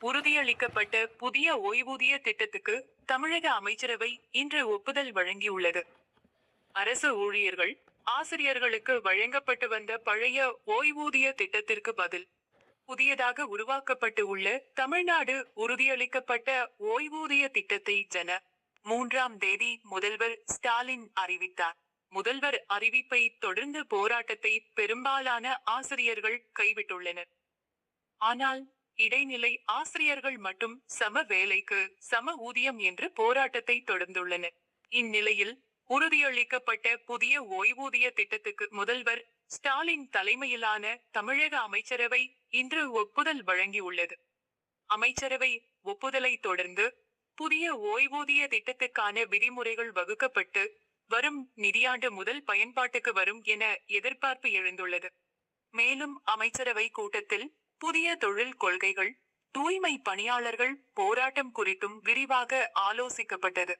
உறுதியளிக்கப்பட்ட புதிய ஓய்வூதிய திட்டத்துக்கு தமிழக அமைச்சரவை இன்று ஒப்புதல் வழங்கியுள்ளது. அரசு ஊழியர்கள் ஆசிரியர்களுக்கு வழங்கப்பட்டு வந்த பழைய ஓய்வூதிய திட்டத்திற்கு பதில் புதியதாக உருவாக்கப்பட்டு உள்ள தமிழ்நாடு உறுதியளிக்கப்பட்ட ஓய்வூதிய திட்டத்தை ஜன மூன்றாம் தேதி முதல்வர் ஸ்டாலின் அறிவித்தார். முதல்வர் அறிவிப்பை தொடர்ந்து போராட்டத்தை பெரும்பாலான ஆசிரியர்கள் கைவிட்டுள்ளனர். ஆனால் இடைநிலை ஆசிரியர்கள் மட்டும் சம வேலைக்கு சம ஊதியம் என்று போராட்டத்தை தொடர்ந்துள்ளனர். இந்நிலையில் உறுதியளிக்கப்பட்ட புதிய ஓய்வூதிய திட்டத்துக்கு முதல்வர் ஸ்டாலின் தலைமையிலான தமிழக அமைச்சரவை இன்று ஒப்புதல் வழங்கியுள்ளது. அமைச்சரவை ஒப்புதலை தொடர்ந்து புதிய ஓய்வூதிய திட்டத்துக்கான விதிமுறைகள் வகுக்கப்பட்டு வரும் நிதியாண்டு முதல் பயன்பாட்டுக்கு வரும் என எதிர்பார்ப்பு எழுந்துள்ளது. மேலும் அமைச்சரவை கூட்டத்தில் புதிய தொழில் கொள்கைகள் தூய்மை பணியாளர்கள் போராட்டம் குறித்தும் விரிவாக ஆலோசிக்கப்பட்டது.